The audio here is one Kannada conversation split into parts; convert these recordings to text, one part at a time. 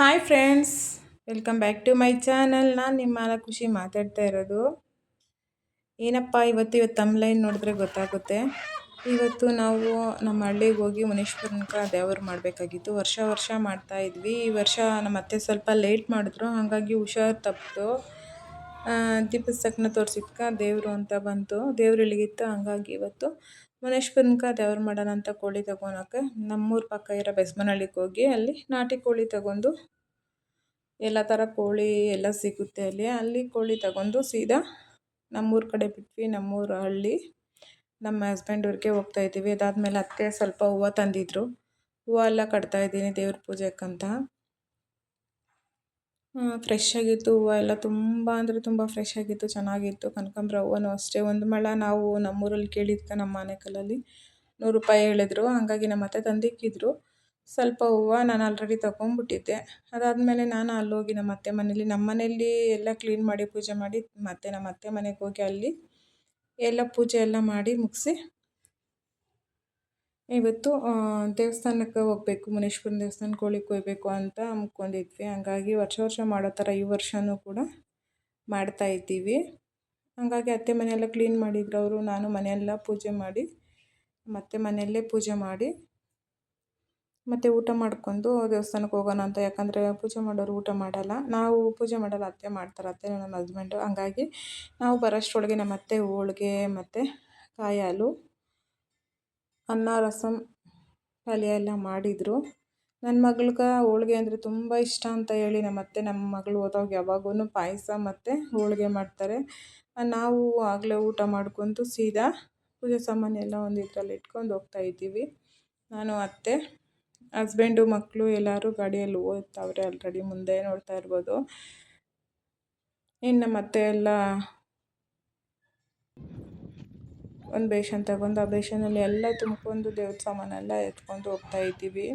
Hi friends welcome back to my channel ನಾನು ನಿಮ್ಮ ಖುಷಿ ಮಾತಾಡ್ತಾ ಇರೋದು. ಏನಪ್ಪ, ಇವತ್ತು ಇವತ್ತು ತಮ್ಲೈನ್ ನೋಡಿದ್ರೆ ಗೊತ್ತಾಗುತ್ತೆ. ಇವತ್ತು ನಾವು ನಮ್ಮ ಹಳ್ಳಿಗೆ ಹೋಗಿ ಮುನೇಶ್ವರನಕ ದೇವರು ಮಾಡಬೇಕಾಗಿತ್ತು. ವರ್ಷ ವರ್ಷ ಮಾಡ್ತಾ ಇದ್ವಿ. ಈ ವರ್ಷ ನಮ್ಮ ಅತ್ತೆ ಸ್ವಲ್ಪ ಲೇಟ್ ಮಾಡಿದ್ರು. ಹಾಗಾಗಿ ಹುಷಾರು ತಪ್ಪಿತು. ದೀಪಸ್ತಕ್ಕನ ತೋರಿಸಿದ್ಕ ದೇವರು ಅಂತ ಬಂತು. ದೇವ್ರು ಇಳಿಗಿತ್ತು ಹಂಗಾಗಿ ಇವತ್ತು ಮುನೇಶ್ವರನ್ಕ ದೇವ್ರು ಮಾಡೋಣ ಅಂತ ಕೋಳಿ ತಗೊಳಕ್ಕೆ ನಮ್ಮೂರ ಪಕ್ಕ ಇರೋ ಬೆಸ್ಮನಹಳ್ಳಿಗೆ ಹೋಗಿ ಅಲ್ಲಿ ನಾಟಿ ಕೋಳಿ ತಗೊಂಡು ಎಲ್ಲ ಥರ ಕೋಳಿ ಎಲ್ಲ ಸಿಗುತ್ತೆ ಅಲ್ಲಿ. ಅಲ್ಲಿ ಕೋಳಿ ತಗೊಂಡು ಸೀದಾ ನಮ್ಮೂರ ಕಡೆ ಬಿಟ್ವಿ, ನಮ್ಮೂರ ಹಳ್ಳಿ. ನಮ್ಮ ಹಸ್ಬೆಂಡ್ ಊರಿಗೆ ಹೋಗ್ತಾ ಇದ್ದೀವಿ. ಅದಾದಮೇಲೆ ಅತ್ತೆ ಸ್ವಲ್ಪ ಹೂವು ತಂದಿದ್ರು. ಹೂವು ಎಲ್ಲ ಕಟ್ತಾ ಇದ್ದೀನಿ ದೇವ್ರ ಪೂಜೆಕ್ಕಂತ. ಫ್ರೆಶ್ ಆಗಿತ್ತು, ಹೂವು ಎಲ್ಲ ತುಂಬ ಅಂದರೆ ತುಂಬ ಫ್ರೆಶ್ ಆಗಿತ್ತು, ಚೆನ್ನಾಗಿತ್ತು. ಕನಕಾಂಬ್ರ ಹೂವನೂ ಅಷ್ಟೇ. ಒಂದು ಮಳ ನಾವು ನಮ್ಮೂರಲ್ಲಿ ಕೇಳಿದ್ಕೆ ನಮ್ಮ ಮನೆ ಕಲ್ಲಲ್ಲಿ ನೂರು ರೂಪಾಯಿ ಹೇಳಿದ್ರು. ಹಾಗಾಗಿ ನಮ್ಮ ಅತ್ತೆ ತಂದಿಕ್ಕಿದ್ರು. ಸ್ವಲ್ಪ ಹೂವು ನಾನು ಆಲ್ರೆಡಿ ತಗೊಂಡ್ಬಿಟ್ಟಿದ್ದೆ ಅದಾದಮೇಲೆ ನಾನು ಅಲ್ಲೋಗಿ ನಮ್ಮ ಅತ್ತೆ ಮನೇಲಿ, ನಮ್ಮ ಮನೆಯಲ್ಲಿ ಎಲ್ಲ ಕ್ಲೀನ್ ಮಾಡಿ ಪೂಜೆ ಮಾಡಿ, ಮತ್ತೆ ನಮ್ಮ ಅತ್ತೆ ಮನೆಗೆ ಹೋಗಿ ಅಲ್ಲಿ ಎಲ್ಲ ಪೂಜೆ ಎಲ್ಲ ಮಾಡಿ ಮುಗಿಸಿ ಇವತ್ತು ದೇವಸ್ಥಾನಕ್ಕೆ ಹೋಗ್ಬೇಕು, ಮುನೇಶ್ವರನ ದೇವಸ್ಥಾನಕ್ಕೆ ಕೋಳಿ ಕೊಯ್ಬೇಕು ಅಂತ ಅಂದ್ಕೊಂಡಿದ್ವಿ ಹಂಗಾಗಿ ವರ್ಷ ವರ್ಷ ಮಾಡೋ ಥರ ಈ ವರ್ಷವೂ ಕೂಡ ಮಾಡ್ತಾ ಇದ್ದೀವಿ. ಹಾಗಾಗಿ ಅತ್ತೆ ಮನೆಯೆಲ್ಲ ಕ್ಲೀನ್ ಮಾಡಿದ್ರು ಅವರು, ನಾನು ಮನೆಯೆಲ್ಲ ಪೂಜೆ ಮಾಡಿ, ಮತ್ತೆ ಮನೆಯಲ್ಲೇ ಪೂಜೆ ಮಾಡಿ, ಮತ್ತು ಊಟ ಮಾಡ್ಕೊಂಡು ದೇವಸ್ಥಾನಕ್ಕೆ ಹೋಗೋಣ ಅಂತ. ಯಾಕಂದರೆ ಪೂಜೆ ಮಾಡೋರು ಊಟ ಮಾಡಲ್ಲ. ನಾವು ಪೂಜೆ ಮಾಡಲ್ಲ, ಅತ್ತೆ ಮಾಡ್ತಾರೆ. ಅತ್ತೆ ನಮ್ಮ ಹಸ್ಬೆಂಡು ಹಂಗಾಗಿ ನಾವು ಬರೋಷ್ಟರೊಳಗೆ ನಮ್ಮ ಅತ್ತೆ ಹೋಳಿಗೆ, ಮತ್ತು ಕಾಯಿ ಹಾಲು ಅನ್ನ ರಸಮ್ ಪಲ್ಯ ಎಲ್ಲ ಮಾಡಿದರು. ನನ್ನ ಮಗಳ್ಗೆ ಹೋಳಿಗೆ ಅಂದರೆ ತುಂಬ ಇಷ್ಟ ಅಂತ ಹೇಳಿ ನಮ್ಮ ಅತ್ತೆ ನಮ್ಮ ಮಗಳು ಹೋದಾಗ ಯಾವಾಗೂ ಪಾಯಸ ಮತ್ತು ಹೋಳಿಗೆ ಮಾಡ್ತಾರೆ. ನಾವು ಆಗಲೇ ಊಟ ಮಾಡ್ಕೊತು ಸೀದಾ ಪೂಜೆ ಸಾಮಾನೆಲ್ಲ ಒಂದು ಇದರಲ್ಲಿ ಇಟ್ಕೊಂಡು ಹೋಗ್ತಾ ಇದ್ದೀವಿ. ನಾನು, ಅತ್ತೆ, ಹಸ್ಬೆಂಡು ಮಕ್ಕಳು ಎಲ್ಲರೂ ಗಾಡಿಯಲ್ಲಿ ಹೋಗ್ತಾವ್ರೆ ಆಲ್ರೆಡಿ ಮುಂದೆ ನೋಡ್ತಾ ಇರ್ಬೋದು. ಇನ್ನು ಮತ್ತೆ ಎಲ್ಲ ಒಂದು ಬೇಷನ್ ತಗೊಂಡು ಆ ಬೇಷನಲ್ಲಿ ಎಲ್ಲ ತುಂಬ್ಕೊಂಡು ದೇವ್ರ ಸಾಮಾನೆಲ್ಲ ಎತ್ಕೊಂಡು ಹೋಗ್ತಾ ಇದ್ದೀವಿ.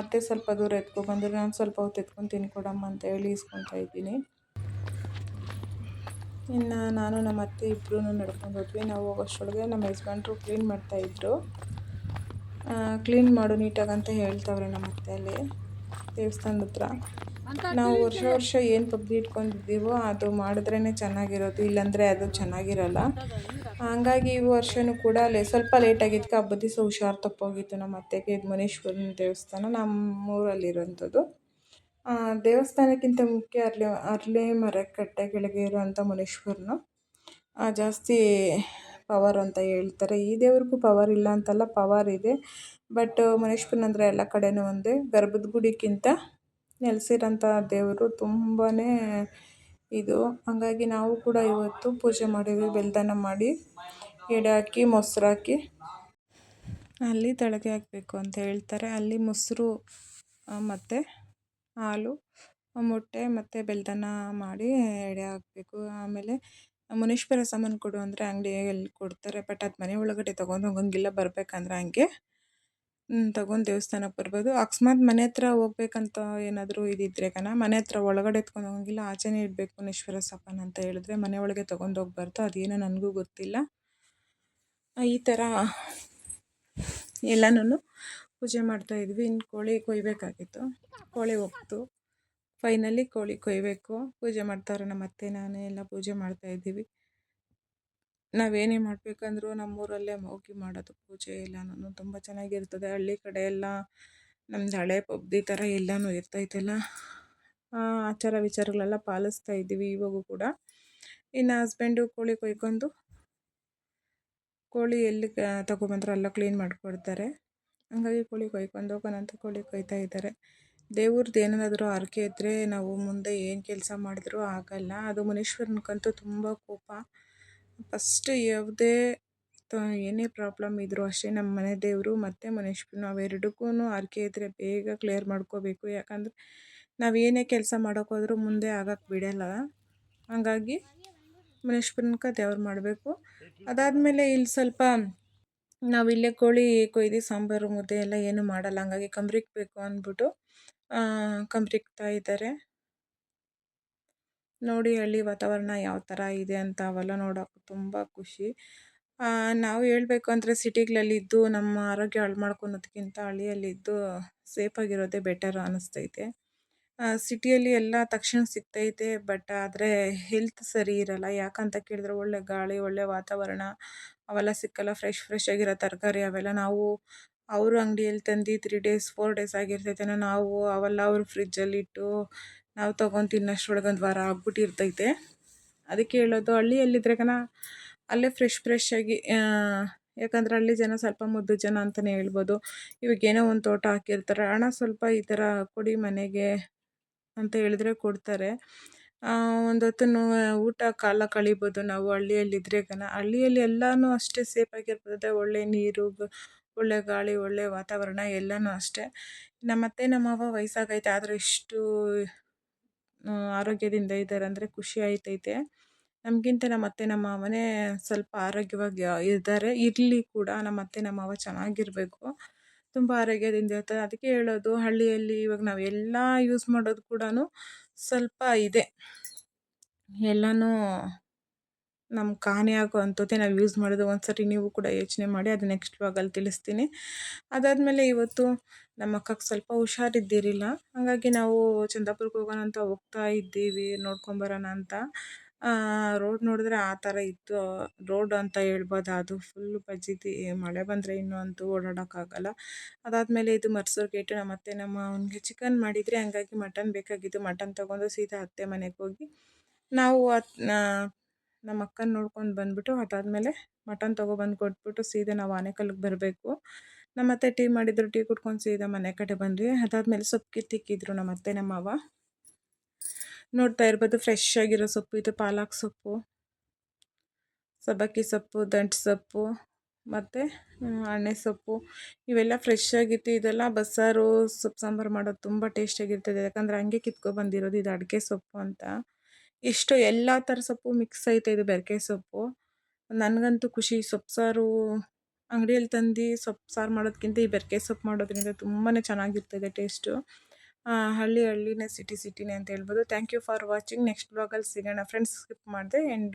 ಅತ್ತೆ ಸ್ವಲ್ಪ ದೂರ ಎತ್ಕೊಬಂದ್ರೆ ನಾನು ಸ್ವಲ್ಪ ಹೊತ್ತು ಎತ್ಕೊಂಡು ತಿನ್ಕೊಡಮ್ಮ ಅಂತ ಹೇಳಿ ಇಸ್ಕೊತಾ ಇದ್ದೀನಿ. ಇನ್ನು ನಾನು ನಮ್ಮ ಅತ್ತೆ ಇಬ್ಬರೂ ನಡ್ಕೊಂಡು ಹೋದ್ವಿ. ನಾವು ಹೋಗೋಷ್ಟರೊಳಗೆ ನಮ್ಮ ಯಜಮಾನ್ರು ಕ್ಲೀನ್ ಮಾಡ್ತಾಯಿದ್ರು ಕ್ಲೀನ್ ಮಾಡು ನೀಟಾಗಿ ಅಂತ ಹೇಳ್ತಾವ್ರೆ ನಮ್ಮ ಅಲ್ಲಿ ದೇವಸ್ಥಾನದ ಹತ್ರ. ನಾವು ವರ್ಷ ವರ್ಷ ಏನು ತಬ್ಬಿ ಇಟ್ಕೊಂಡಿದ್ದೀವೋ ಅದು ಮಾಡಿದ್ರೇ ಚೆನ್ನಾಗಿರೋದು, ಇಲ್ಲಾಂದರೆ ಅದು ಚೆನ್ನಾಗಿರಲ್ಲ. ಹಂಗಾಗಿ ಈ ವರ್ಷವೂ ಕೂಡ ಲೇ ಸ್ವಲ್ಪ ಲೇಟಾಗಿದ್ದಕ್ಕೆ ಹಬ್ಬದ ದಿವಸ ಹುಷಾರು ತಪ್ಪೋಗಿತ್ತು. ನಮ್ಮ ಅತ್ತೆಗೆ ಇದು ಮುನೇಶ್ವರನ ದೇವಸ್ಥಾನ ನಮ್ಮೂರಲ್ಲಿರೋಂಥದ್ದು ದೇವಸ್ಥಾನಕ್ಕಿಂತ ಮುಖ್ಯ ಅರ್ಲೆ ಅರ್ಲೆ ಮರಕಟ್ಟೆ ಕೆಳಗೆ ಇರುವಂಥ ಮುನೀಶ್ವರನು. ಜಾಸ್ತಿ ಪವರ್ ಅಂತ ಹೇಳ್ತಾರೆ. ಈ ದೇವ್ರಿಗೂ ಪವರ್ ಇಲ್ಲ ಅಂತಲ್ಲ ಪವರ್ ಇದೆ. ಬಟ್ ಅಂದರೆ ಎಲ್ಲ ಕಡೆಯೂ ಒಂದೇ. ಗರ್ಭದ ಗುಡಿಗಿಂತ ನೆಲೆಸಿರೋಂಥ ದೇವರು ತುಂಬಾ ಇದು. ಹಾಗಾಗಿ ನಾವು ಕೂಡ ಇವತ್ತು ಪೂಜೆ ಮಾಡಿದ್ವಿ, ಬೆಲ್ದನ ಮಾಡಿ. ಎಡೆ ಹಾಕಿ ಮೊಸರು ಹಾಕಿ ಅಲ್ಲಿ ತಳಗೆ ಹಾಕಬೇಕು ಅಂತ ಹೇಳ್ತಾರೆ. ಅಲ್ಲಿ ಮೊಸರು ಮತ್ತು ಹಾಲು ಮೊಟ್ಟೆ ಮತ್ತು ಬೆಲ್ದನ ಮಾಡಿ ಎಡೆ ಹಾಕಬೇಕು. ಆಮೇಲೆ ಮುನೀಶ್ವರ ಸಾಮಾನು ಕೊಡು ಅಂದರೆ ಅಂಗಡಿಯಲ್ಲಿ ಕೊಡ್ತಾರೆ, ಬಟ್ ಅದು ಮನೆ ಒಳಗಡೆ ತೊಗೊಂಡು ಹೋಗಂಗಿಲ್ಲ, ಬರಬೇಕಂದ್ರೆ ಹಂಗೆ. ತಗೊಂಡು ದೇವಸ್ಥಾನಕ್ಕೆ ಬರ್ಬೋದು. ಅಕಸ್ಮಾತ್ ಮನೆ ಹತ್ರ ಹೋಗ್ಬೇಕಂತ ಏನಾದರೂ ಇದಿದ್ರೆ ಕಣ, ಮನೆ ಹತ್ರ ಒಳಗಡೆ ಎತ್ಕೊಂಡು ಹೋಗಂಗಿಲ್ಲ, ಆಚೆನೇ ಇಡಬೇಕು ನಿಶ್ವರ ಸಪನ ಅಂತ ಹೇಳಿದ್ರೆ ಮನೆ ಒಳಗೆ ತೊಗೊಂಡು ಹೋಗ್ಬಾರ್ದು ಅದೇನೋ ನನಗೂ ಗೊತ್ತಿಲ್ಲ. ಈ ಥರ ಎಲ್ಲನೂ ಪೂಜೆ ಮಾಡ್ತಾಯಿದ್ವಿ ಇನ್ನು ಕೋಳಿ ಕೊಯ್ಬೇಕಾಗಿತ್ತು. ಕೋಳಿ ಹೋಗ್ತು. ಫೈನಲಿ ಕೋಳಿ ಕೊಯ್ಬೇಕು. ಪೂಜೆ ಮಾಡ್ತಾವ್ರೆ ನಮ್ಮ ಅತ್ತೆ ನಾನು ಎಲ್ಲ ಪೂಜೆ ಮಾಡ್ತಾಯಿದ್ದೀವಿ ನಾವೇನೇ ಮಾಡಬೇಕಂದ್ರೂ ನಮ್ಮೂರಲ್ಲೇ ಹೋಗಿ ಮಾಡೋದು ಪೂಜೆ ಎಲ್ಲನೂ ತುಂಬ ಚೆನ್ನಾಗಿರ್ತದೆ. ಹಳ್ಳಿ ಕಡೆ ಎಲ್ಲ ನಮ್ದು ಹಳೆ ಪಬ್ದಿ ಥರ ಎಲ್ಲನೂ ಇರ್ತೈತಲ್ಲ. ಆಚಾರ ವಿಚಾರಗಳೆಲ್ಲ ಪಾಲಿಸ್ತಾ ಇದ್ದೀವಿ ಇವಾಗೂ ಕೂಡ. ಇನ್ನು ಹಸ್ಬೆಂಡು ಕೋಳಿ ಕೊಯ್ಕೊಂಡು ಕೋಳಿ ಎಲ್ಲಿ ತಗೊಂಬಂದ್ರೆ ಎಲ್ಲ ಕ್ಲೀನ್ ಮಾಡಿಕೊಡ್ತಾರೆ. ಹಂಗಾಗಿ ಕೋಳಿ ಕೊಯ್ಕೊಂಡು ಹೋಗೋಣ ಅಂತ ಕೋಳಿ ಕೊಯ್ತಾ ಇದ್ದಾರೆ. ದೇವ್ರದ್ದು ಏನಾದರೂ ಹರಕೆ ಇದ್ದರೆ ನಾವು ಮುಂದೆ ಏನು ಕೆಲಸ ಮಾಡಿದ್ರೂ ಆಗಲ್ಲ. ಅದು ಮುನೀಶ್ವರನಿಗಂತೂ ತುಂಬ ಕೋಪ. ಫಸ್ಟ್ ಯಾವುದೇ ಏನೇ ಪ್ರಾಬ್ಲಮ್ ಇದ್ದರೂ ಅಷ್ಟೇ ನಮ್ಮ ಮನೆ ದೇವರು ಮತ್ತು ನಾವು ಅವೆರಡಕ್ಕೂ ಹರಕೆ ಇದ್ದರೆ ಬೇಗ ಕ್ಲಿಯರ್ ಮಾಡ್ಕೋಬೇಕು. ಯಾಕಂದರೆ ನಾವು ಏನೇ ಕೆಲಸ ಮಾಡೋಕ್ಕೋದ್ರೂ ಮುಂದೆ ಆಗಕ್ಕೆ ಬಿಡಲ್ಲ. ಹಾಗಾಗಿ ಮುನೀಶ್ವರನ್ಕ ದೇವ್ರು ಮಾಡಬೇಕು. ಅದಾದಮೇಲೆ ಇಲ್ಲಿ ಸ್ವಲ್ಪ ನಾವಿಲ್ಲೇ ಕೋಳಿ ಕೊಯ್ದು ಸಾಂಬಾರು ಮುದ್ದೆ ಎಲ್ಲ ಏನೂ ಮಾಡಲ್ಲ. ಹಂಗಾಗಿ ಬೇಕು ಅಂದ್ಬಿಟ್ಟು ಕಂಬ್ರಿಕ್ತಾ ಇದ್ದಾರೆ. ನೋಡಿ ಹಳ್ಳಿ ವಾತಾವರಣ ಯಾವ ಥರ ಇದೆ ಅಂತ ಅವೆಲ್ಲ ನೋಡೋಕೆ ತುಂಬ ಖುಷಿ. ನಾವು ಹೇಳಬೇಕು ಅಂದರೆ ಸಿಟಿಗಳಲ್ಲಿದ್ದು ನಮ್ಮ ಆರೋಗ್ಯ ಹಾಳು ಮಾಡ್ಕೊಳೋದ್ಕಿಂತ ಹಳ್ಳಿಯಲ್ಲಿದ್ದು ಸೇಫಾಗಿರೋದೇ ಬೆಟರ್ ಅನ್ನಿಸ್ತೈತೆ ಸಿಟಿಯಲ್ಲಿ ಎಲ್ಲ ತಕ್ಷಣ ಸಿಗ್ತೈತೆ ಬಟ್ ಆದರೆ ಹೆಲ್ತ್ ಸರಿ ಇರಲ್ಲ. ಯಾಕಂತ ಕೇಳಿದ್ರೆ ಒಳ್ಳೆ ಗಾಳಿ, ಒಳ್ಳೆ ವಾತಾವರಣ, ಅವೆಲ್ಲ ಸಿಕ್ಕಲ್ಲ. ಫ್ರೆಶ್ ಫ್ರೆಶ್ ಆಗಿರೋ ತರಕಾರಿ ಅವೆಲ್ಲ ನಾವು ಅವ್ರ ಅಂಗಡಿಯಲ್ಲಿ ತಂದು ತ್ರೀ ಡೇಸ್ ಫೋರ್ ಡೇಸ್ ಆಗಿರ್ತೈತೆ. ನಾವು ಅವೆಲ್ಲ ಅವ್ರ ಫ್ರಿಜ್ಜಲ್ಲಿ ಇಟ್ಟು ನಾವು ತೊಗೊಂಡು ತಿನ್ನೋಷ್ಟ್ರೊಳಗೆ ಒಂದು ವಾರ ಆಗ್ಬಿಟ್ಟಿರ್ತೈತೆ. ಅದಕ್ಕೆ ಹೇಳೋದು ಹಳ್ಳಿಯಲ್ಲಿದ್ರೆ ಕನ ಅಲ್ಲೇ ಫ್ರೆಶ್ ಫ್ರೆಶ್ ಆಗಿ ಯಾಕಂದ್ರೆ ಹಳ್ಳಿ ಜನ ಸ್ವಲ್ಪ ಮುದ್ದು ಜನ ಅಂತಲೇ ಹೇಳ್ಬೋದು. ಇವಾಗ ಏನೋ ಒಂದು ತೋಟ ಹಾಕಿರ್ತಾರೆ. ಹಣ ಸ್ವಲ್ಪ ಈ ಥರ ಕೊಡಿ ಮನೆಗೆ ಅಂತ ಹೇಳಿದ್ರೆ ಕೊಡ್ತಾರೆ. ಒಂದು ಹೊತ್ತು ಊಟ ಕಾಲ ಕಳಿಬೋದು ನಾವು ಹಳ್ಳಿಯಲ್ಲಿದ್ರೆ ಗನ ಹಳ್ಳಿಯಲ್ಲಿ ಎಲ್ಲನೂ ಅಷ್ಟೇ ಸೇಫಾಗಿರ್ತದೆ ಒಳ್ಳೆ ನೀರು ಒಳ್ಳೆ ಗಾಳಿ, ಒಳ್ಳೆ ವಾತಾವರಣ ಎಲ್ಲನೂ ಅಷ್ಟೇ. ನಮ್ಮ ಅತ್ತೆ, ನಮ್ಮ ಅವ್ವ ವಯಸ್ಸಾಗೈತೆ, ಆದರೂ ಇಷ್ಟು ಆರೋಗ್ಯದಿಂದ ಇದ್ದಾರೆ ಅಂದರೆ ಖುಷಿ ಆಯ್ತೈತೆ. ನಮಗಿಂತ ನಮ್ಮ ಅತ್ತೆ, ನಮ್ಮ ಮಾವನೇ ಸ್ವಲ್ಪ ಆರೋಗ್ಯವಾಗಿ ಇದ್ದಾರೆ ಇರಲಿ ಕೂಡ ನಮ್ಮ ಅತ್ತೆ, ನಮ್ಮ ಮಾವ ಚೆನ್ನಾಗಿರಬೇಕು. ತುಂಬ ಆರೋಗ್ಯದಿಂದ ಇರ್ತಾರೆ. ಅದಕ್ಕೆ ಹೇಳೋದು, ಹಳ್ಳಿಯಲ್ಲಿ ಇವಾಗ ನಾವು ಎಲ್ಲ ಯೂಸ್ ಮಾಡೋದು ಕೂಡ ಸ್ವಲ್ಪ ಇದೆ. ಎಲ್ಲನೂ ನಮ್ಗೆ ಆಗೋ ಅಂಥದ್ದೇ ನಾವು ಯೂಸ್ ಮಾಡೋದು. ಒಂದು ಸರಿ ನೀವು ಕೂಡ ಯೋಚನೆ ಮಾಡಿ, ಅದು ನೆಕ್ಸ್ಟ್ ವ್ಲಾಗಲ್ಲಿ ತಿಳಿಸ್ತೀನಿ. ಅದಾದಮೇಲೆ ಇವತ್ತು ನಮ್ಮ ಅಕ್ಕಕ್ಕೆ ಸ್ವಲ್ಪ ಹುಷಾರಿದ್ದಿರಲಿಲ್ಲ ಹಾಗಾಗಿ ನಾವು ಚಂದಾಪುರಕ್ಕೆ ಹೋಗೋಣ ಅಂತ ಹೋಗ್ತಾ ಇದ್ದೀವಿ ನೋಡ್ಕೊಂಬರೋಣ ಅಂತ. ರೋಡ್ ನೋಡಿದ್ರೆ ಆ ಥರ ಇತ್ತು. ರೋಡ್ ಅಂತ ಹೇಳ್ಬೋದು, ಅದು ಫುಲ್ಲು ಬಜ್ಜಿತಿ ಮಳೆ ಬಂದರೆ ಇನ್ನೂ ಅಂತೂ ಓಡಾಡೋಕ್ಕಾಗಲ್ಲ. ಅದಾದಮೇಲೆ ಇದು ಮರ್ಸೂರು ಗೇಟು ನಮ್ಮ ಅತ್ತೆ ನಮ್ಮ ಅವನಿಗೆ ಚಿಕನ್ ಮಾಡಿದರೆ ಹಂಗಾಗಿ ಮಟನ್ ಬೇಕಾಗಿತ್ತು. ಮಟನ್ ತೊಗೊಂಡು ಸೀದಾ ಅತ್ತೆ ಮನೆಗೆ ಹೋಗಿ ನಾವು ನಮ್ಮ ಅಕ್ಕನ ನೋಡ್ಕೊಂಡು ಬಂದುಬಿಟ್ಟು ಅದಾದಮೇಲೆ ಮಟನ್ ತೊಗೊಬಂದು ಕೊಟ್ಬಿಟ್ಟು ಸೀದಾ ನಾವು ಆನೆಕಲ್ಲಿಗೆ ಬರಬೇಕು. ನಮ್ಮ ಅತ್ತೆ ಟೀ ಮಾಡಿದ್ರು, ಟೀ ಕುಟ್ಕೊಂಡು ಸೀದಾ ಮನೆ ಕಡೆ ಬಂದ್ವಿ. ಅದಾದಮೇಲೆ ಸೊಪ್ಪು ಕಿತ್ತಿಕ್ಕಿದ್ರು ನಮ್ಮ ಅತ್ತೆ, ನಮ್ಮ ಅವ ನೋಡ್ತಾ ಇರ್ಬೋದು ಫ್ರೆಶ್ ಆಗಿರೋ ಸೊಪ್ಪು ಇದು, ಪಾಲಕ್ ಸೊಪ್ಪು, ಸಬ್ಬಕ್ಕಿ ಸೊಪ್ಪು, ದಂಟು ಸೊಪ್ಪು, ಮತ್ತು ಅಣ್ಣೆ ಸೊಪ್ಪು. ಇವೆಲ್ಲ ಫ್ರೆಶ್ ಆಗಿತ್ತು. ಇದೆಲ್ಲ ಬಸ್ಸಾರು ಸೊಪ್ಪು ಸಾಂಬಾರು ಮಾಡೋದು ತುಂಬ ಟೇಸ್ಟಿಯಾಗಿರ್ತದೆ ಯಾಕಂದರೆ ಹಂಗೆ ಕಿತ್ಕೊಬಂದಿರೋದು ಇದು ಅಡಿಕೆ ಸೊಪ್ಪು ಅಂತ. ಇಷ್ಟು ಎಲ್ಲ ಥರ ಸೊಪ್ಪು ಮಿಕ್ಸ್ ಐತೆ ಇದು ಬೆರಕೆ ಸೊಪ್ಪು. ನನಗಂತೂ ಖುಷಿ ಸೊಪ್ಪು ಸಾರು ಅಂಗಡಿಯಲ್ಲಿ ತಂದು ಸೊಪ್ಪು ಸಾರು ಮಾಡೋದಕ್ಕಿಂತ ಈ ಬೆರಕೆ ಸೊಪ್ಪು ಮಾಡೋದ್ರಿಂದ ತುಂಬಾ ಚೆನ್ನಾಗಿರ್ತದೆ ಟೇಸ್ಟು. ಹಳ್ಳಿ ಹಳ್ಳಿನೇ, ಸಿಟಿ ಸಿಟಿನೇ ಅಂತ ಹೇಳ್ಬೋದು. Thank you for watching. Next ಬ್ಲಾಗಲ್ಲಿ ಸಿಗೋಣ. ಫ್ರೆಂಡ್ಸ್, ಸ್ಕಿಪ್ ಮಾಡಿದೆ. ಆ್ಯಂಡ್